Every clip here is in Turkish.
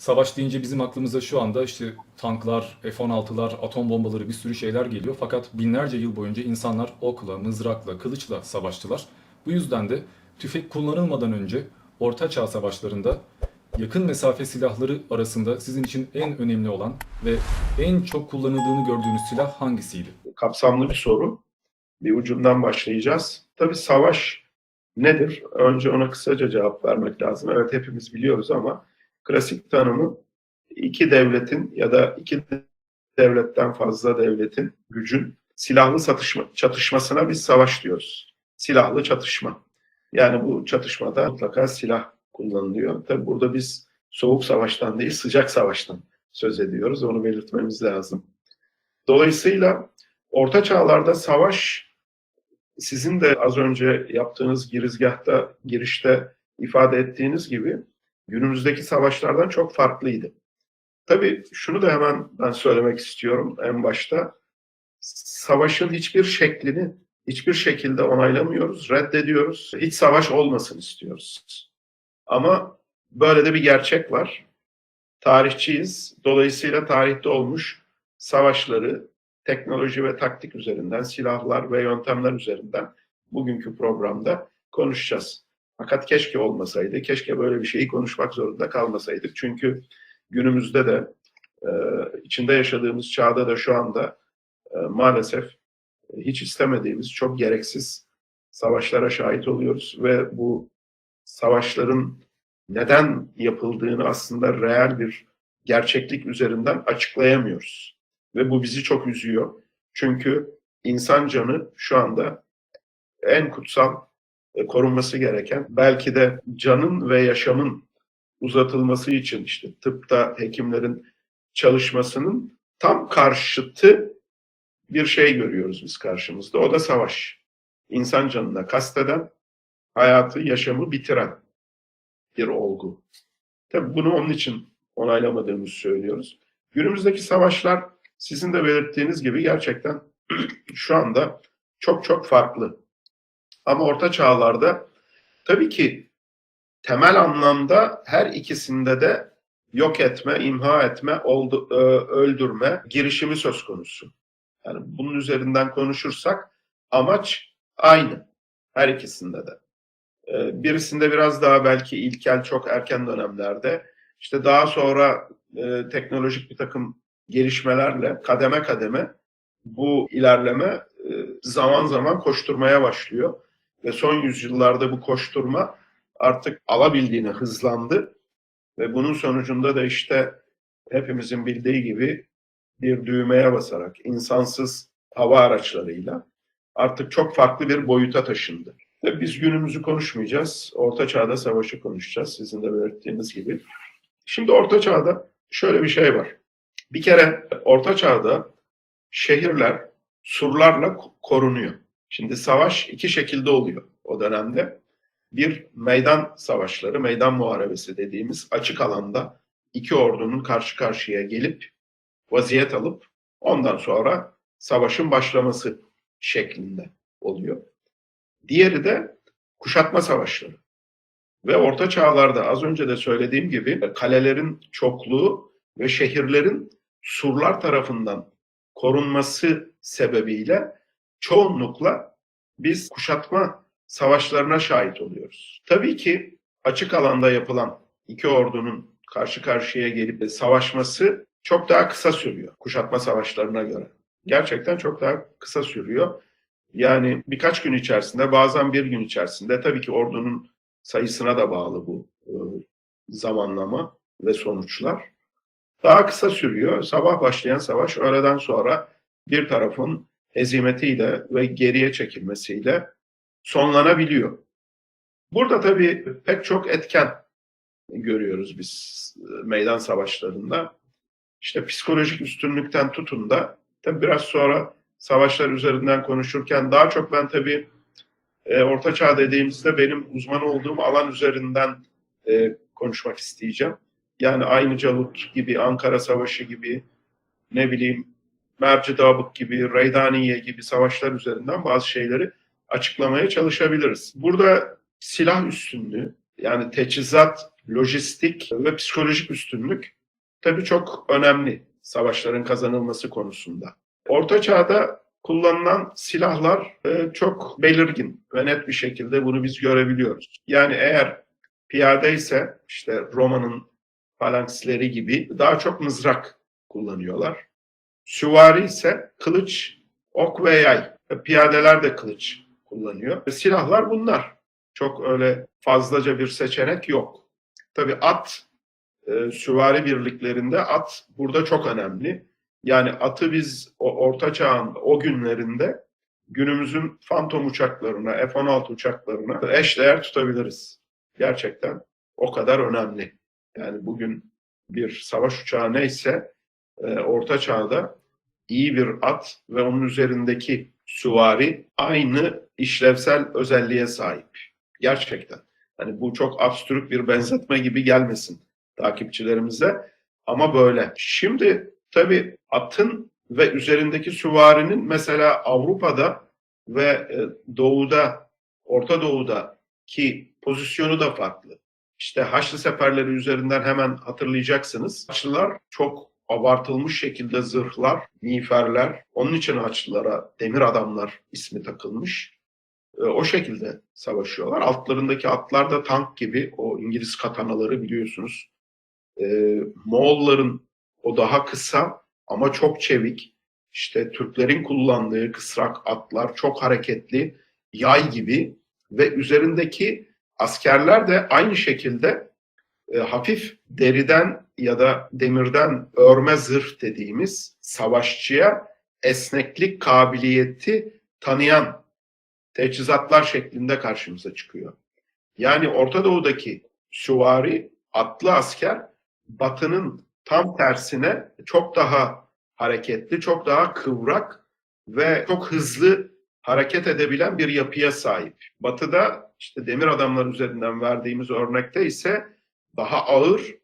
Savaş deyince bizim aklımıza şu anda işte tanklar, F-16'lar, atom bombaları bir sürü şeyler geliyor. Fakat binlerce yıl boyunca insanlar okla, mızrakla, kılıçla savaştılar. Bu yüzden de tüfek kullanılmadan önce Orta Çağ savaşlarında yakın mesafe silahları arasında sizin için en önemli olan ve en çok kullanıldığını gördüğünüz silah hangisiydi? kapsamlı bir soru. Bir ucundan başlayacağız. Tabii savaş nedir? Önce ona kısaca cevap vermek lazım. Evet hepimiz biliyoruz ama klasik tanımı iki devletin ya da iki devletten fazla devletin gücün silahlı satışma, çatışmasına biz savaş diyoruz. Silahlı çatışma. Yani bu çatışmada mutlaka silah kullanılıyor. Tabii burada biz soğuk savaştan değil sıcak savaştan söz ediyoruz. Onu belirtmemiz lazım. Dolayısıyla Orta çağlarda savaş sizin de az önce yaptığınız girizgahta, girişte ifade ettiğiniz gibi günümüzdeki savaşlardan çok farklıydı. Tabii şunu da hemen ben söylemek istiyorum en başta. Savaşın hiçbir şeklini hiçbir şekilde onaylamıyoruz, reddediyoruz. Hiç savaş olmasın istiyoruz. Ama böyle de bir gerçek var. Tarihçiyiz. Dolayısıyla tarihte olmuş savaşları, teknoloji ve taktik üzerinden, silahlar ve yöntemler üzerinden bugünkü programda konuşacağız. Fakat keşke olmasaydı, keşke böyle bir şeyi konuşmak zorunda kalmasaydık. Çünkü günümüzde de, e, içinde yaşadığımız çağda da şu anda e, maalesef hiç istemediğimiz, çok gereksiz savaşlara şahit oluyoruz ve bu savaşların neden yapıldığını aslında reel bir gerçeklik üzerinden açıklayamıyoruz. Ve bu bizi çok üzüyor. Çünkü insan canı şu anda en kutsal e, korunması gereken belki de canın ve yaşamın uzatılması için işte tıpta hekimlerin çalışmasının tam karşıtı bir şey görüyoruz biz karşımızda. O da savaş. İnsan canına kasteden, hayatı, yaşamı bitiren bir olgu. Tabii bunu onun için onaylamadığımızı söylüyoruz. Günümüzdeki savaşlar sizin de belirttiğiniz gibi gerçekten şu anda çok çok farklı. Ama orta çağlarda tabii ki temel anlamda her ikisinde de yok etme, imha etme, oldu, e, öldürme girişimi söz konusu. Yani bunun üzerinden konuşursak amaç aynı her ikisinde de. E, birisinde biraz daha belki ilkel çok erken dönemlerde işte daha sonra e, teknolojik bir takım gelişmelerle kademe kademe bu ilerleme e, zaman zaman koşturmaya başlıyor. Ve son yüzyıllarda bu koşturma artık alabildiğine hızlandı. Ve bunun sonucunda da işte hepimizin bildiği gibi bir düğmeye basarak insansız hava araçlarıyla artık çok farklı bir boyuta taşındı. Ve biz günümüzü konuşmayacağız. Orta Çağ'da savaşı konuşacağız sizin de belirttiğiniz gibi. Şimdi Orta Çağ'da şöyle bir şey var. Bir kere Orta Çağ'da şehirler surlarla korunuyor. Şimdi savaş iki şekilde oluyor o dönemde. Bir meydan savaşları, meydan muharebesi dediğimiz açık alanda iki ordunun karşı karşıya gelip vaziyet alıp ondan sonra savaşın başlaması şeklinde oluyor. Diğeri de kuşatma savaşları. Ve orta çağlarda az önce de söylediğim gibi kalelerin çokluğu ve şehirlerin surlar tarafından korunması sebebiyle çoğunlukla biz kuşatma savaşlarına şahit oluyoruz. Tabii ki açık alanda yapılan iki ordunun karşı karşıya gelip savaşması çok daha kısa sürüyor kuşatma savaşlarına göre. Gerçekten çok daha kısa sürüyor. Yani birkaç gün içerisinde bazen bir gün içerisinde tabii ki ordunun sayısına da bağlı bu e, zamanlama ve sonuçlar. Daha kısa sürüyor. Sabah başlayan savaş öğleden sonra bir tarafın hezimetiyle ve geriye çekilmesiyle sonlanabiliyor. Burada tabii pek çok etken görüyoruz biz e, meydan savaşlarında. İşte psikolojik üstünlükten tutun da tabii biraz sonra savaşlar üzerinden konuşurken daha çok ben tabii e, Orta Çağ dediğimizde benim uzman olduğum alan üzerinden e, konuşmak isteyeceğim. Yani aynı Calut gibi, Ankara Savaşı gibi, ne bileyim Merci Dabık gibi, Reydaniye gibi savaşlar üzerinden bazı şeyleri açıklamaya çalışabiliriz. Burada silah üstünlüğü, yani teçhizat lojistik ve psikolojik üstünlük tabii çok önemli savaşların kazanılması konusunda. Orta Çağ'da kullanılan silahlar e, çok belirgin ve net bir şekilde bunu biz görebiliyoruz. Yani eğer piyade ise işte Roma'nın falanksleri gibi daha çok mızrak kullanıyorlar. Süvari ise kılıç, ok ve yay. E, Piyadeler de kılıç kullanıyor. E, Silahlar bunlar. Çok öyle fazlaca bir seçenek yok. Tabii at, e, süvari birliklerinde at burada çok önemli. Yani atı biz o orta çağın o günlerinde günümüzün Phantom uçaklarına, F-16 uçaklarına eşdeğer tutabiliriz. Gerçekten o kadar önemli. Yani bugün bir savaş uçağı neyse e, orta çağda iyi bir at ve onun üzerindeki süvari aynı işlevsel özelliğe sahip. Gerçekten. Hani bu çok abstrük bir benzetme gibi gelmesin takipçilerimize ama böyle. Şimdi tabii atın ve üzerindeki süvarinin mesela Avrupa'da ve e, Doğu'da, Orta Doğu'da ki pozisyonu da farklı. İşte Haçlı seferleri üzerinden hemen hatırlayacaksınız. Haçlılar çok abartılmış şekilde zırhlar, miğferler. Onun için Haçlılara demir adamlar ismi takılmış. E, o şekilde savaşıyorlar. Altlarındaki atlar da tank gibi o İngiliz katanaları biliyorsunuz. E, Moğolların o daha kısa ama çok çevik. İşte Türklerin kullandığı kısrak atlar çok hareketli, yay gibi ve üzerindeki askerler de aynı şekilde e, hafif deriden ya da demirden örme zırh dediğimiz savaşçıya esneklik kabiliyeti tanıyan teçhizatlar şeklinde karşımıza çıkıyor. Yani Orta Doğu'daki süvari atlı asker Batı'nın tam tersine çok daha hareketli, çok daha kıvrak ve çok hızlı hareket edebilen bir yapıya sahip. Batı'da işte demir adamlar üzerinden verdiğimiz örnekte ise daha ağır,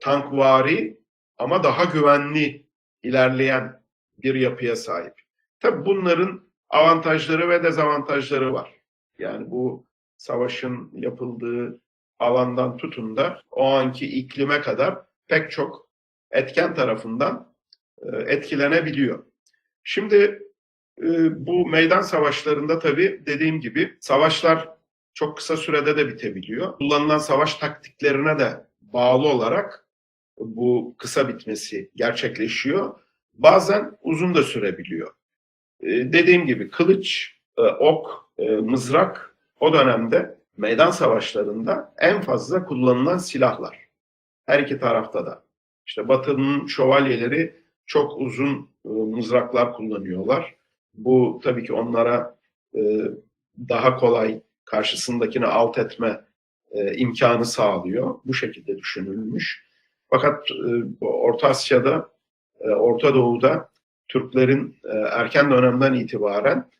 tankvari ama daha güvenli ilerleyen bir yapıya sahip. Tabii bunların avantajları ve dezavantajları var. Yani bu savaşın yapıldığı alandan tutun da o anki iklime kadar pek çok etken tarafından e, etkilenebiliyor. Şimdi e, bu meydan savaşlarında tabii dediğim gibi savaşlar çok kısa sürede de bitebiliyor. Kullanılan savaş taktiklerine de bağlı olarak bu kısa bitmesi gerçekleşiyor. Bazen uzun da sürebiliyor. E, dediğim gibi kılıç, e, ok, e, mızrak o dönemde meydan savaşlarında en fazla kullanılan silahlar. Her iki tarafta da. İşte Batı'nın şövalyeleri çok uzun e, mızraklar kullanıyorlar. Bu tabii ki onlara daha kolay karşısındakini alt etme e, imkanı sağlıyor. Bu şekilde düşünülmüş. Fakat e, Orta Asya'da, e, Orta Doğu'da Türklerin e, erken dönemden itibaren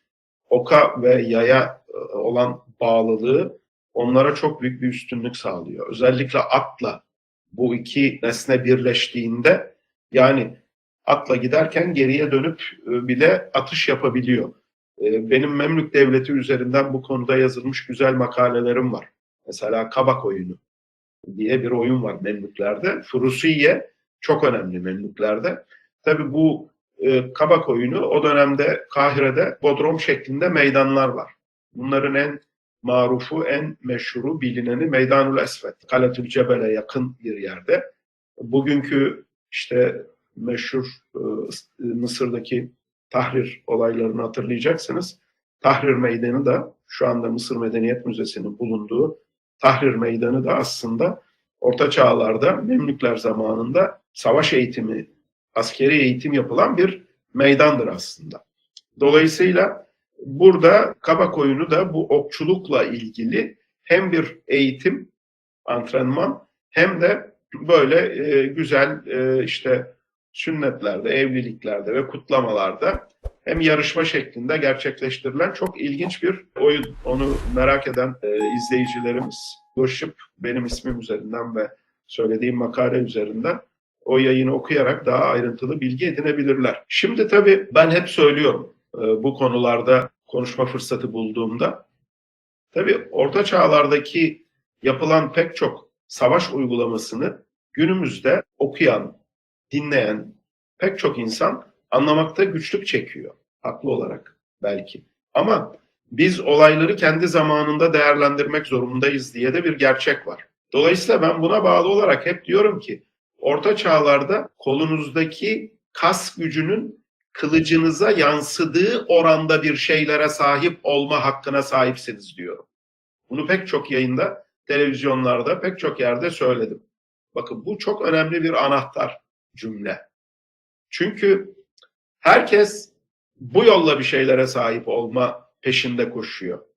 oka ve yaya e, olan bağlılığı onlara çok büyük bir üstünlük sağlıyor. Özellikle atla bu iki nesne birleştiğinde yani atla giderken geriye dönüp e, bile atış yapabiliyor. E, Benim Memlük Devleti üzerinden bu konuda yazılmış güzel makalelerim var. Mesela Kabak oyunu diye bir oyun var Memlüklerde. Furusiye çok önemli Memlüklerde. Tabi bu e, Kabak oyunu o dönemde Kahire'de bodrum şeklinde meydanlar var. Bunların en marufu, en meşhuru, bilineni Meydanul Esved. Kaletül Cebel'e yakın bir yerde. Bugünkü işte meşhur e, Mısır'daki Tahrir olaylarını hatırlayacaksınız. Tahrir Meydanı da şu anda Mısır Medeniyet Müzesi'nin bulunduğu Tahrir Meydanı da aslında Orta Çağlar'da Memlükler zamanında savaş eğitimi, askeri eğitim yapılan bir meydandır aslında. Dolayısıyla burada kabak oyunu da bu okçulukla ilgili hem bir eğitim, antrenman hem de böyle e, güzel e, işte sünnetlerde, evliliklerde ve kutlamalarda hem yarışma şeklinde gerçekleştirilen çok ilginç bir oyun. Onu merak eden e, izleyicilerimiz ulaşıp benim ismim üzerinden ve söylediğim makale üzerinden o yayını okuyarak daha ayrıntılı bilgi edinebilirler. Şimdi tabii ben hep söylüyorum e, bu konularda konuşma fırsatı bulduğumda. Tabii orta çağlardaki yapılan pek çok savaş uygulamasını günümüzde okuyan, dinleyen pek çok insan anlamakta güçlük çekiyor. Haklı olarak belki. Ama biz olayları kendi zamanında değerlendirmek zorundayız diye de bir gerçek var. Dolayısıyla ben buna bağlı olarak hep diyorum ki orta çağlarda kolunuzdaki kas gücünün kılıcınıza yansıdığı oranda bir şeylere sahip olma hakkına sahipsiniz diyorum. Bunu pek çok yayında, televizyonlarda, pek çok yerde söyledim. Bakın bu çok önemli bir anahtar cümle. Çünkü herkes bu yolla bir şeylere sahip olma peşinde koşuyor.